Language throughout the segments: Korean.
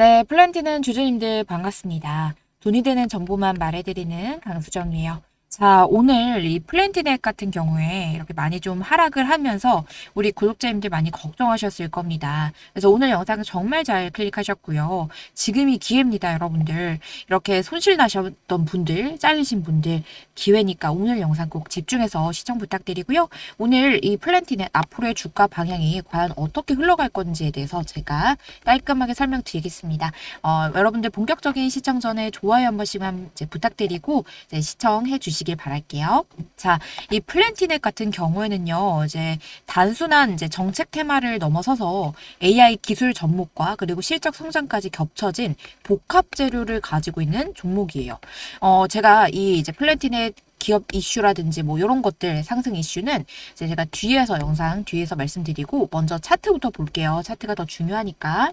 네, 플랜티는 주주님들 반갑습니다. 돈이 되는 정보만 말해드리는 강수정이에요. 자, 오늘 이 플랜티넷 같은 경우에 이렇게 많이 좀 하락을 하면서 우리 구독자님들 많이 걱정하셨을 겁니다. 그래서 오늘 영상 정말 잘 클릭하셨고요. 지금이 기회입니다, 여러분들. 이렇게 손실 나셨던 분들, 잘리신 분들, 기회니까 오늘 영상 꼭 집중해서 시청 부탁드리고요. 오늘 이 플랜티넷 앞으로의 주가 방향이 과연 어떻게 흘러갈 건지에 대해서 제가 깔끔하게 설명드리겠습니다. 어, 여러분들 본격적인 시청 전에 좋아요 한 번씩만 부탁드리고 시청해 주시 길 바랄게요. 자, 이 플랜티넷 같은 경우에는요, 이제 단순한 이제 정책 테마를 넘어서서 AI 기술 접목과 그리고 실적 성장까지 겹쳐진 복합 재료를 가지고 있는 종목이에요. 어, 제가 이 이제 플랜티넷 기업 이슈라든지 뭐 이런 것들 상승 이슈는 이제 제가 뒤에서 영상 뒤에서 말씀드리고 먼저 차트부터 볼게요. 차트가 더 중요하니까.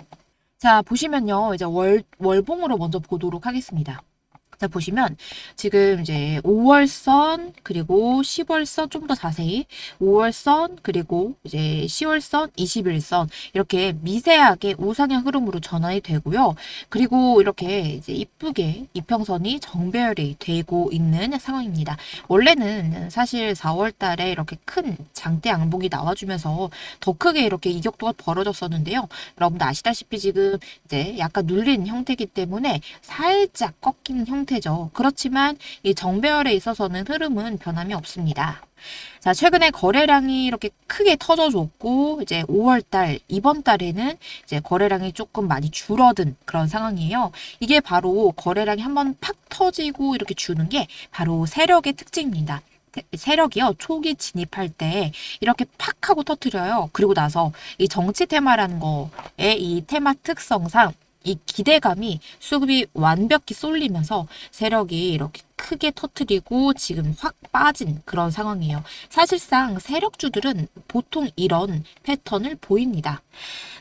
자, 보시면요. 이제 월, 월봉으로 먼저 보도록 하겠습니다. 자, 보시면 지금 이제 5월선 그리고 10월선 좀 더 자세히 5월선 그리고 이제 10월선, 21선 이렇게 미세하게 우상향 흐름으로 전환이 되고요. 그리고 이렇게 이제 이쁘게 이평선이 정배열이 되고 있는 상황입니다. 원래는 사실 4월 달에 이렇게 큰 장대 양봉이 나와주면서 더 크게 이렇게 이격도가 벌어졌었는데요. 여러분들 아시다시피 지금 이제 약간 눌린 형태이기 때문에 살짝 꺾이는 형태 죠. 그렇지만 이 정배열에 있어서는 흐름은 변함이 없습니다. 자, 최근에 거래량이 이렇게 크게 터져줬고, 이제 5월달, 이번 달에는 이제 거래량이 조금 많이 줄어든 그런 상황이에요. 이게 바로 거래량이 한번 팍 터지고 이렇게 주는 게 바로 세력의 특징입니다. 세- 세력이요, 초기 진입할 때 이렇게 팍 하고 터트려요. 그리고 나서 이 정치 테마라는 거의 이 테마 특성상 이 기대감이 수급이 완벽히 쏠리면서 세력이 이렇게 크게 터트리고 지금 확 빠진 그런 상황이에요. 사실상 세력주들은 보통 이런 패턴을 보입니다.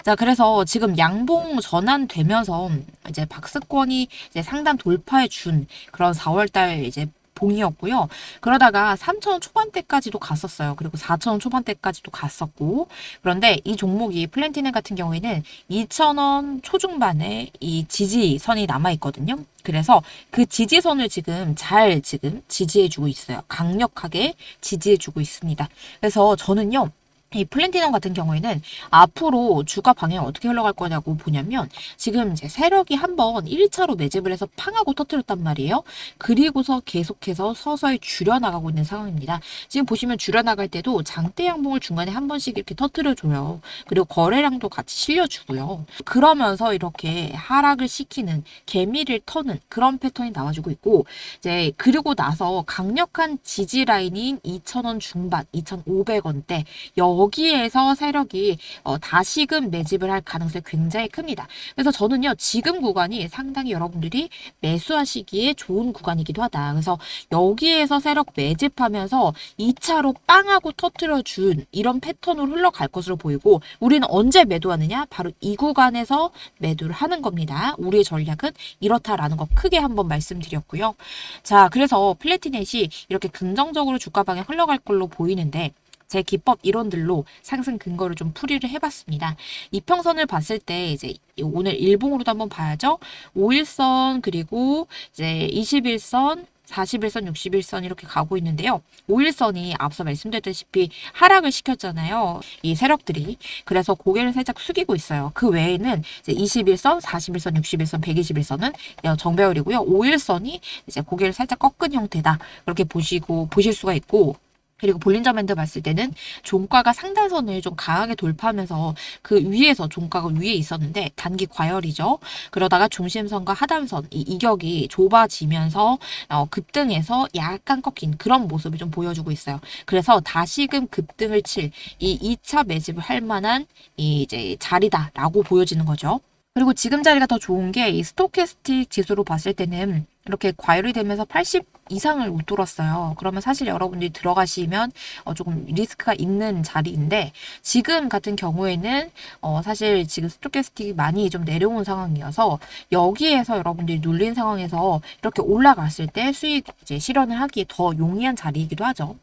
자, 그래서 지금 양봉 전환되면서 이제 박스권이 이제 상단 돌파해 준 그런 4월달 이제 봉이었고요. 그러다가 3,000원 초반대까지도 갔었어요. 그리고 4,000원 초반대까지도 갔었고. 그런데 이 종목이 플랜티넨 같은 경우에는 2,000원 초중반에 이 지지선이 남아 있거든요. 그래서 그 지지선을 지금 잘 지금 지지해주고 있어요. 강력하게 지지해주고 있습니다. 그래서 저는요. 이 플랜티넘 같은 경우에는 앞으로 주가 방향이 어떻게 흘러갈 거냐고 보냐면 지금 이제 세력이 한번 1차로 매집을 해서 팡하고 터뜨렸단 말이에요. 그리고서 계속해서 서서히 줄여나가고 있는 상황입니다. 지금 보시면 줄여나갈 때도 장대 양봉을 중간에 한 번씩 이렇게 터뜨려줘요. 그리고 거래량도 같이 실려주고요. 그러면서 이렇게 하락을 시키는 개미를 터는 그런 패턴이 나와주고 있고 이제 그리고 나서 강력한 지지 라인인 2,000원 중반, 2,500원대 여 기에서 세력이 어, 다시금 매집을 할 가능성이 굉장히 큽니다. 그래서 저는요 지금 구간이 상당히 여러분들이 매수하시기에 좋은 구간이기도 하다. 그래서 여기에서 세력 매집하면서 2차로 빵하고 터트려 준 이런 패턴으로 흘러갈 것으로 보이고 우리는 언제 매도하느냐? 바로 이 구간에서 매도를 하는 겁니다. 우리의 전략은 이렇다라는 거 크게 한번 말씀드렸고요. 자, 그래서 플래티넷이 이렇게 긍정적으로 주가 방향 흘러갈 걸로 보이는데 제 기법 이론들로 상승 근거를 좀 풀이를 해봤습니다. 이평선을 봤을 때 이제 오늘 일봉으로도 한번 봐야죠. 5일선 그리고 이제 21선 41선, 61선 이렇게 가고 있는데요. 5일선이 앞서 말씀드렸다시피 하락을 시켰잖아요. 이 세력들이. 그래서 고개를 살짝 숙이고 있어요. 그 외에는 이제 21선, 41선, 61선, 121선은 정배열이고요. 5일선이 이제 고개를 살짝 꺾은 형태다. 그렇게 보시고 보실 수가 있고 그리고 볼린저 밴드 봤을 때는 종가가 상단선을 좀 강하게 돌파하면서 그 위에서 종가가 위에 있었는데 단기 과열이죠. 그러다가 중심선과 하단선 이 이격이 좁아지면서 어, 급등해서 약간 꺾인 그런 모습을 좀 보여주고 있어요. 그래서 다시금 급등을 칠 이 2차 매집을 할 만한 이 이제 자리다라고 보여지는 거죠. 그리고 지금 자리가 더 좋은 게 이 스토캐스틱 지수로 봤을 때는 이렇게 과열이 되면서 80 이상을 웃돌았어요. 그러면 사실 여러분들이 들어가시면 어, 조금 리스크가 있는 자리인데 지금 같은 경우에는 어, 사실 지금 스토캐스틱이 많이 좀 내려온 상황이어서 여기에서 여러분들이 눌린 상황에서 이렇게 올라갔을 때 수익 이제 실현을 하기에 더 용이한 자리이기도 하죠.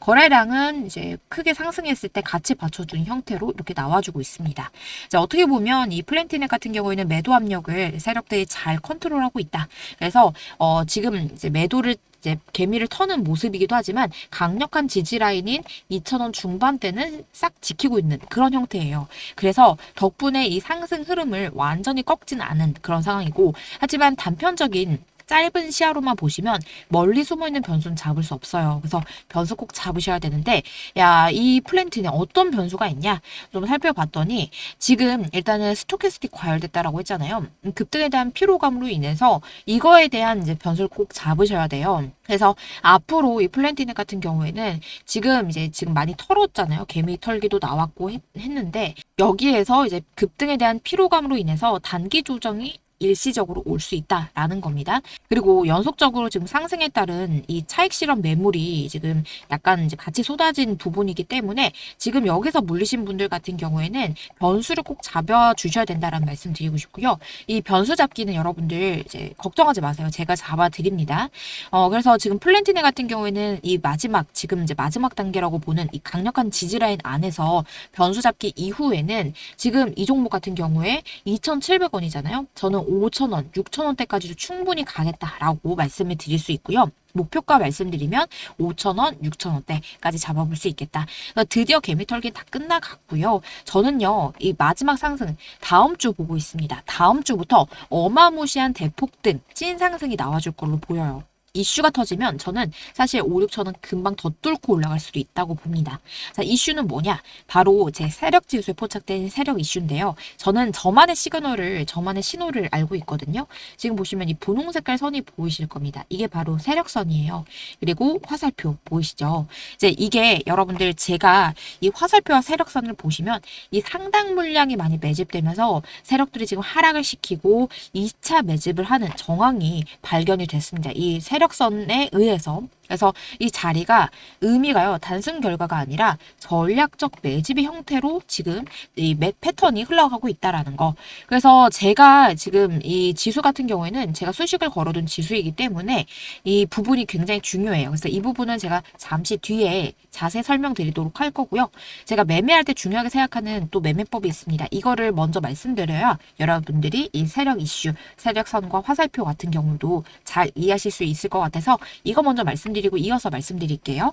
거래량은 이제 크게 상승했을 때 같이 받쳐주는 형태로 이렇게 나와주고 있습니다. 자, 어떻게 보면 이 플랜티넷 같은 경우에는 매도 압력을 세력들이 잘 컨트롤하고 있다. 그래서 어, 지금 이제 매도를 이제 개미를 터는 모습이기도 하지만 강력한 지지 라인인 2,000원 중반대는 싹 지키고 있는 그런 형태예요. 그래서 덕분에 이 상승 흐름을 완전히 꺾진 않은 그런 상황이고 하지만 단편적인 짧은 시야로만 보시면 멀리 숨어 있는 변수는 잡을 수 없어요. 그래서 변수 꼭 잡으셔야 되는데 야, 이 플랜트는 어떤 변수가 있냐? 좀 살펴봤더니 지금 일단은 스토캐스틱 과열됐다라고 했잖아요. 음, 급등에 대한 피로감으로 인해서 이거에 대한 이제 변수를 꼭 잡으셔야 돼요. 그래서 앞으로 이 플랜티넷 같은 경우에는 지금 이제 지금 많이 털었잖아요. 개미 털기도 나왔고 했, 했는데 여기에서 이제 급등에 대한 피로감으로 인해서 단기 조정이 일시적으로 올 수 있다라는 겁니다. 그리고 연속적으로 지금 상승에 따른 이 차익 실험 매물이 지금 약간 이제 같이 쏟아진 부분이기 때문에 지금 여기서 물리신 분들 같은 경우에는 변수를 꼭 잡아 주셔야 된다라는 말씀 드리고 싶고요. 이 변수 잡기는 여러분들 이제 걱정하지 마세요. 제가 잡아 드립니다. 어 그래서 지금 플랜티네 같은 경우에는 이 마지막 지금 이제 마지막 단계라고 보는 이 강력한 지지 라인 안에서 변수 잡기 이후에는 지금 이 종목 같은 경우에 2,700원이잖아요. 저는 5,000원, 6,000원대까지도 충분히 가겠다라고 말씀을 드릴 수 있고요. 목표가 말씀드리면 5,000원, 6,000원대까지 잡아볼 수 있겠다. 드디어 개미털기 다 끝나갔고요. 저는요, 이 마지막 상승 다음 주 보고 있습니다. 다음 주부터 어마무시한 대폭등, 찐 상승이 나와줄 걸로 보여요. 이슈가 터지면 저는 사실 5, 6천원 금방 더 뚫고 올라갈 수도 있다고 봅니다. 자, 이슈는 뭐냐? 바로 제 세력 지수에 포착된 세력 이슈인데요. 저는 저만의 시그널을, 저만의 신호를 알고 있거든요. 지금 보시면 이 분홍 색깔 선이 보이실 겁니다. 이게 바로 세력선이에요. 그리고 화살표 보이시죠? 이제 이게 여러분들 제가 이 화살표와 세력선을 보시면 이 상당 물량이 많이 매집되면서 세력들이 지금 하락을 시키고 2차 매집을 하는 정황이 발견이 됐습니다. 이 세력 세력선에 의해서 그래서 이 자리가 의미가요 단순 결과가 아니라 전략적 매집의 형태로 지금 이맥 패턴이 흘러가고 있다라는 거. 그래서 제가 지금 이 지수 같은 경우에는 제가 수식을 걸어둔 지수이기 때문에 이 부분이 굉장히 중요해요. 그래서 이 부분은 제가 잠시 뒤에 자세히 설명드리도록 할 거고요. 제가 매매할 때 중요하게 생각하는 또 매매법이 있습니다. 이거를 먼저 말씀드려야 여러분들이 이 세력 이슈, 세력선과 화살표 같은 경우도 잘 이해하실 수 있을 것 같아서 이거 먼저 말씀드리고 말씀드리고 이어서 말씀드릴게요.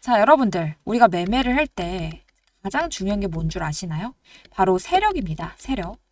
자, 여러분들, 우리가 매매를 할 때 가장 중요한 게 뭔 줄 아시나요? 바로 세력입니다. 세력.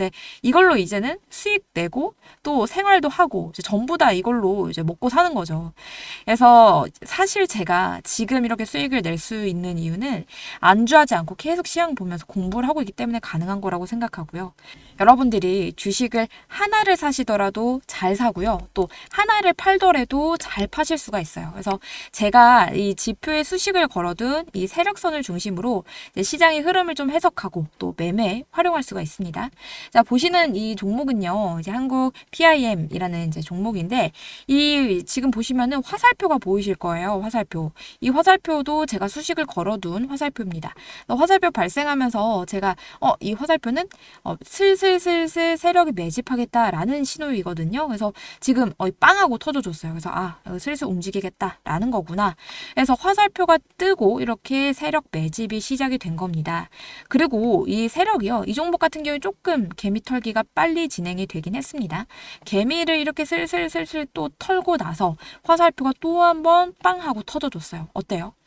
근데 이걸로 이제는 수익 내고 또 생활도 하고 전부 다 이걸로 이제 먹고 사는 거죠. 그래서 사실 제가 지금 이렇게 수익을 낼 수 있는 이유는 안주하지 않고 계속 시황 보면서 공부를 하고 있기 때문에 가능한 거라고 생각하고요. 여러분들이 주식을 하나를 사시더라도 잘 사고요. 또 하나를 팔더라도 잘 파실 수가 있어요. 그래서 제가 이 지표에 수식을 걸어둔 이 세력선을 중심으로 시장의 흐름을 좀 해석하고 또 매매 활용할 수가 있습니다. 자, 보시는 이 종목은요, 이제 한국 PIM이라는 이제 종목인데, 이 지금 보시면은 화살표가 보이실 거예요. 화살표. 이 화살표도 제가 수식을 걸어둔 화살표입니다. 화살표 발생하면서 제가, 어, 이 화살표는 어, 슬슬 슬슬 세력이 매집하겠다라는 신호이거든요. 그래서 지금 어, 빵하고 터져줬어요. 그래서 아, 어, 슬슬 움직이겠다라는 거구나. 그래서 화살표가 뜨고 이렇게 세력 매집이 시작이 된 겁니다. 그리고 이 세력이요. 이 종목 같은 경우에 조금 개미 털기가 빨리 진행이 되긴 했습니다. 개미를 이렇게 슬슬슬슬 또 털고 나서 화살표가 또 한 번 빵 하고 터져줬어요. 어때요?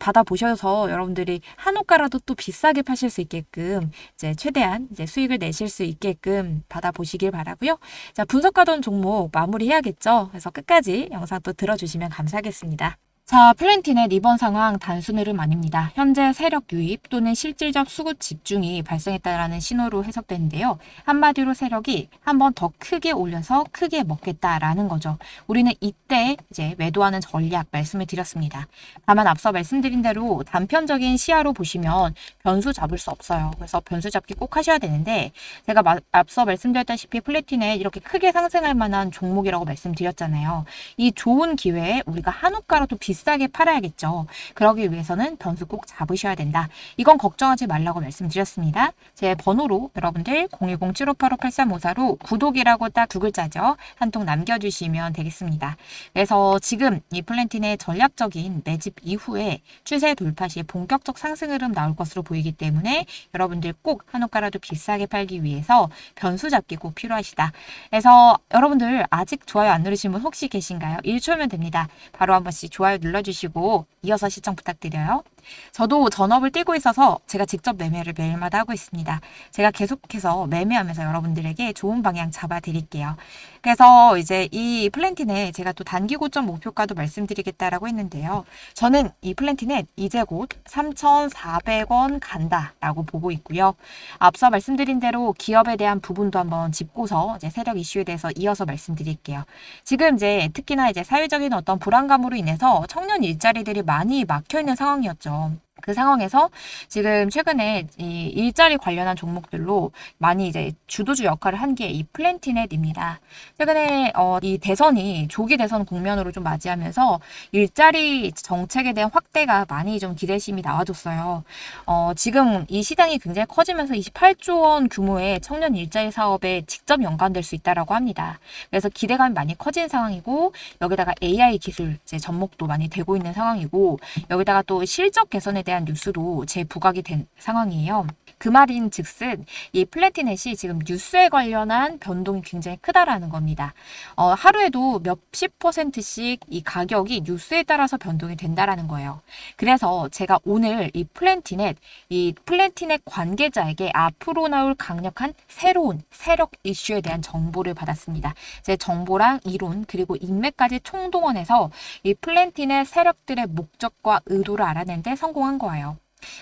받아보셔서 여러분들이 한옥가라도 또 비싸게 파실 수 있게끔 이제 최대한 이제 수익을 내실 수 있게끔 받아보시길 바라고요. 자, 분석하던 종목 마무리해야겠죠. 그래서 끝까지 영상 또 들어주시면 감사하겠습니다. 자, 플랜티넷 이번 상황 단순 흐름 아닙니다. 현재 세력 유입 또는 실질적 수급 집중이 발생했다라는 신호로 해석되는데요. 한마디로 세력이 한 번 더 크게 올려서 크게 먹겠다라는 거죠. 우리는 이때 이제 매도하는 전략 말씀을 드렸습니다. 다만 앞서 말씀드린 대로 단편적인 시야로 보시면 변수 잡을 수 없어요. 그래서 변수 잡기 꼭 하셔야 되는데 제가 마, 앞서 말씀드렸다시피 플래티넷 이렇게 크게 상승할 만한 종목이라고 말씀드렸잖아요. 이 좋은 기회에 우리가 한우가로도 비 싸게 팔아야겠죠. 그러기 위해서는 변수 꼭 잡으셔야 된다. 이건 걱정하지 말라고 말씀드렸습니다. 제 번호로 여러분들 010-7585-8354로 구독이라고 딱 두 글자죠. 한 통 남겨주시면 되겠습니다. 그래서 지금 이 플랜틴의 전략적인 매집 이후에 추세 돌파 시 본격적 상승 흐름 나올 것으로 보이기 때문에 여러분들 꼭 한옥가라도 비싸게 팔기 위해서 변수 잡기 꼭 필요하시다. 그래서 여러분들 아직 좋아요 안 누르신 분 혹시 계신가요? 1초면 됩니다. 바로 한 번씩 좋아요 눌러주시고 이어서 시청 부탁드려요. 저도 전업을 뛰고 있어서 제가 직접 매매를 매일마다 하고 있습니다. 제가 계속해서 매매하면서 여러분들에게 좋은 방향 잡아 드릴게요. 그래서 이제 이 플랜틴에 제가 또 단기 고점 목표가도 말씀드리겠다라고 했는데요. 저는 이 플랜틴에 이제 곧 3,400원 간다라고 보고 있고요. 앞서 말씀드린 대로 기업에 대한 부분도 한번 짚고서 이제 세력 이슈에 대해서 이어서 말씀드릴게요. 지금 이제 특히나 이제 사회적인 어떤 불안감으로 인해서 청년 일자리들이 많이 막혀 있는 상황이었죠. Um. 그 상황에서 지금 최근에 이 일자리 관련한 종목들로 많이 이제 주도주 역할을 한 게 이 플랜티넷입니다. 최근에 어, 이 대선이 조기 대선 국면으로 좀 맞이하면서 일자리 정책에 대한 확대가 많이 좀 기대심이 나와줬어요. 어, 지금 이 시장이 굉장히 커지면서 28조 원 규모의 청년 일자리 사업에 직접 연관될 수 있다라고 합니다. 그래서 기대감이 많이 커진 상황이고 여기다가 AI 기술 이제 접목도 많이 되고 있는 상황이고 여기다가 또 실적 개선에 대한 뉴스도 재부각이 된 상황이에요. 그 말인 즉슨 이 플래티넷이 지금 뉴스에 관련한 변동이 굉장히 크다라는 겁니다. 어, 하루에도 몇십 퍼센트씩 이 가격이 뉴스에 따라서 변동이 된다라는 거예요. 그래서 제가 오늘 이 플랜티넷, 이 플랜티넷 관계자에게 앞으로 나올 강력한 새로운 세력 이슈에 대한 정보를 받았습니다. 제 정보랑 이론 그리고 인맥까지 총동원해서 이 플랜티넷 세력들의 목적과 의도를 알아내는데 성공한 거예요.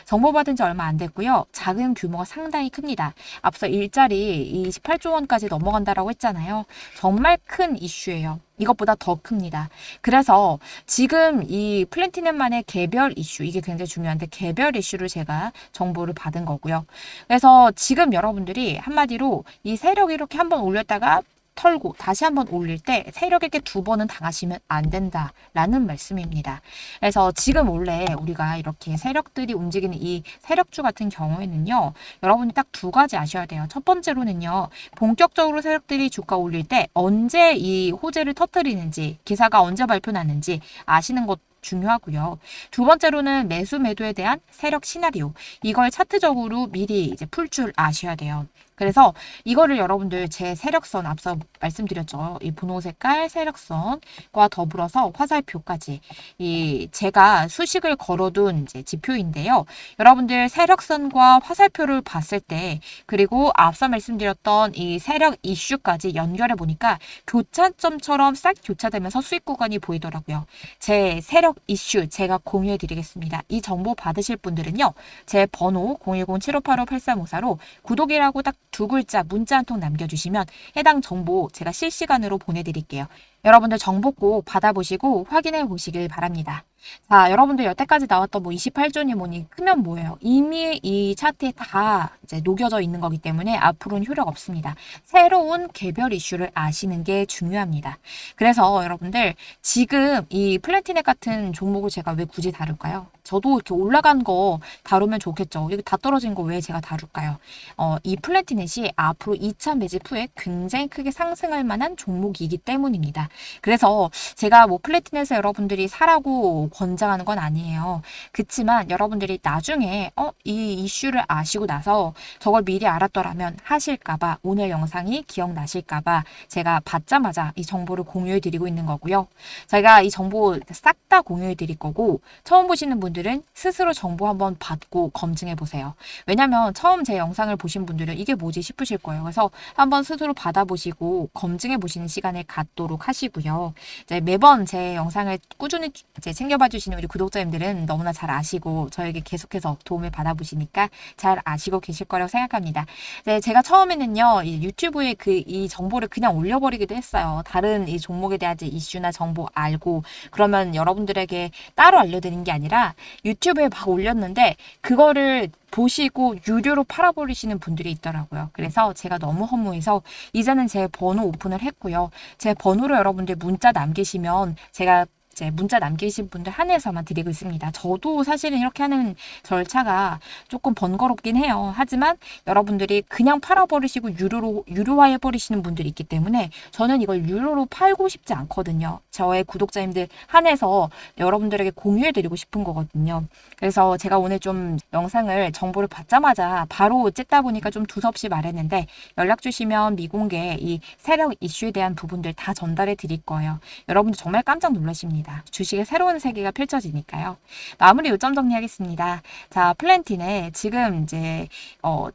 정보받은 지 얼마 안 됐고요. 자금 규모가 상당히 큽니다. 앞서 일자리 28조 원까지 넘어간다라고 했잖아요. 정말 큰 이슈예요. 이것보다 더 큽니다. 그래서 지금 이 플랜티넘만의 개별 이슈, 이게 굉장히 중요한데 개별 이슈를 제가 정보를 받은 거고요. 그래서 지금 여러분들이 한마디로 이 세력이 이렇게 한번 올렸다가 털고 다시 한번 올릴 때 세력에게 두 번은 당하시면 안 된다라는 말씀입니다. 그래서 지금 원래 우리가 이렇게 세력들이 움직이는 이 세력주 같은 경우에는요, 여러분이 딱 두 가지 아셔야 돼요. 첫 번째로는요, 본격적으로 세력들이 주가 올릴 때 언제 이 호재를 터뜨리는지, 기사가 언제 발표나는지 아시는 것 중요하고요. 두 번째로는 매수 매도에 대한 세력 시나리오. 이걸 차트적으로 미리 이제 풀 줄 아셔야 돼요. 그래서 이거를 여러분들 제 세력선 앞서 말씀드렸죠. 이 분홍 색깔 세력선과 더불어서 화살표까지 이 제가 수식을 걸어둔 이제 지표인데요. 여러분들 세력선과 화살표를 봤을 때 그리고 앞서 말씀드렸던 이 세력 이슈까지 연결해 보니까 교차점처럼 싹 교차되면서 수익 구간이 보이더라고요. 제 세력 이슈 제가 공유해 드리겠습니다. 이 정보 받으실 분들은요. 제 번호 010-7585-8354로 구독이라고 딱두 글자 문자 한 통 남겨주시면 해당 정보 제가 실시간으로 보내드릴게요. 여러분들 정보 꼭 받아보시고 확인해 보시길 바랍니다. 자, 여러분들 여태까지 나왔던 뭐 28조니 뭐니 크면 뭐예요? 이미 이 차트에 다 이제 녹여져 있는 거기 때문에 앞으로는 효력 없습니다. 새로운 개별 이슈를 아시는 게 중요합니다. 그래서 여러분들 지금 이 플래티넷 같은 종목을 제가 왜 굳이 다룰까요? 저도 이렇게 올라간 거 다루면 좋겠죠. 여기 다 떨어진 거 왜 제가 다룰까요? 어, 이 플래티넷이 앞으로 2차 매집 후에 굉장히 크게 상승할 만한 종목이기 때문입니다. 그래서 제가 뭐 플래티넷에 여러분들이 사라고 권장하는 건 아니에요. 그치만 여러분들이 나중에 어, 이 이슈를 아시고 나서 저걸 미리 알았더라면 하실까봐 오늘 영상이 기억나실까봐 제가 받자마자 이 정보를 공유해 드리고 있는 거고요. 제가 이 정보 싹 다 공유해 드릴 거고 처음 보시는 분들은 스스로 정보 한번 받고 검증해 보세요. 왜냐면 처음 제 영상을 보신 분들은 이게 뭐지 싶으실 거예요. 그래서 한번 스스로 받아보시고 검증해 보시는 시간을 갖도록 하시고요. 이제 매번 제 영상을 꾸준히 이제 챙겨 봐 주시는 우리 구독자님들은 너무나 잘 아시고 저에게 계속해서 도움을 받아보시니까 잘 아시고 계실 거라고 생각합니다. 네, 제가 처음에는요 이 유튜브에 그 이 정보를 그냥 올려버리기도 했어요. 다른 이 종목에 대한 이슈나 정보 알고 그러면 여러분들에게 따로 알려드리는 게 아니라 유튜브에 막 올렸는데 그거를 보시고 유료로 팔아버리시는 분들이 있더라고요. 그래서 제가 너무 허무해서 이제는 제 번호 오픈을 했고요. 제 번호로 여러분들 문자 남기시면 제가 이제 문자 남기신 분들 한해서만 드리고 있습니다. 저도 사실은 이렇게 하는 절차가 조금 번거롭긴 해요. 하지만 여러분들이 그냥 팔아버리시고 유료로 유료화해 버리시는 분들이 있기 때문에 저는 이걸 유료로 팔고 싶지 않거든요. 저의 구독자님들 한해서 여러분들에게 공유해 드리고 싶은 거거든요. 그래서 제가 오늘 좀 영상을 정보를 받자마자 바로 찍다 보니까 좀 두섭시 말했는데 연락 주시면 미공개 이 세력 이슈에 대한 부분들 다 전달해 드릴 거예요. 여러분들 정말 깜짝 놀라십니다. 주식의 새로운 세계가 펼쳐지니까요. 마무리 요점 정리하겠습니다. 자, 플랜틴에 지금 이제 어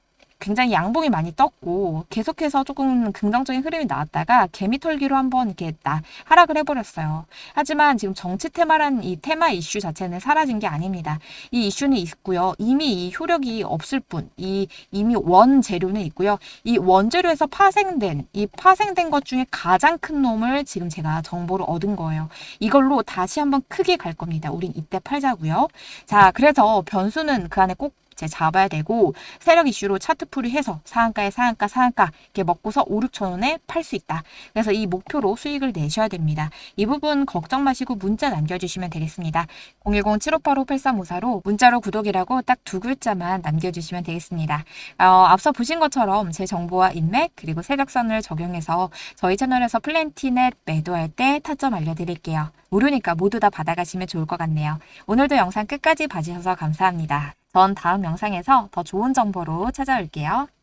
굉장히 양봉이 많이 떴고 계속해서 조금 긍정적인 흐름이 나왔다가 개미 털기로 한번 이렇게 나, 하락을 해버렸어요. 하지만 지금 정치 테마란 이 테마 이슈 자체는 사라진 게 아닙니다. 이 이슈는 있고요. 이미 이 효력이 없을 뿐, 이 이미 원 재료는 있고요. 이 원재료에서 파생된 이 파생된 것 중에 가장 큰 놈을 지금 제가 정보를 얻은 거예요. 이걸로 다시 한번 크게 갈 겁니다. 우린 이때 팔자고요. 자, 그래서 변수는 그 안에 꼭이 제 잡아야 되고 세력 이슈로 차트 풀이해서 상한가에 상한가 상한가 이렇게 먹고서 5, 6천 원에 팔 수 있다. 그래서 이 목표로 수익을 내셔야 됩니다. 이 부분 걱정 마시고 문자 남겨주시면 되겠습니다. 010-7585-8354로 문자로 구독이라고 딱 두 글자만 남겨주시면 되겠습니다. 어, 앞서 보신 것처럼 제 정보와 인맥 그리고 세력선을 적용해서 저희 채널에서 플랜티넷 매도할 때 타점 알려드릴게요. 무료니까 모두 다 받아가시면 좋을 것 같네요. 오늘도 영상 끝까지 봐주셔서 감사합니다. 전 다음 영상에서 더 좋은 정보로 찾아올게요.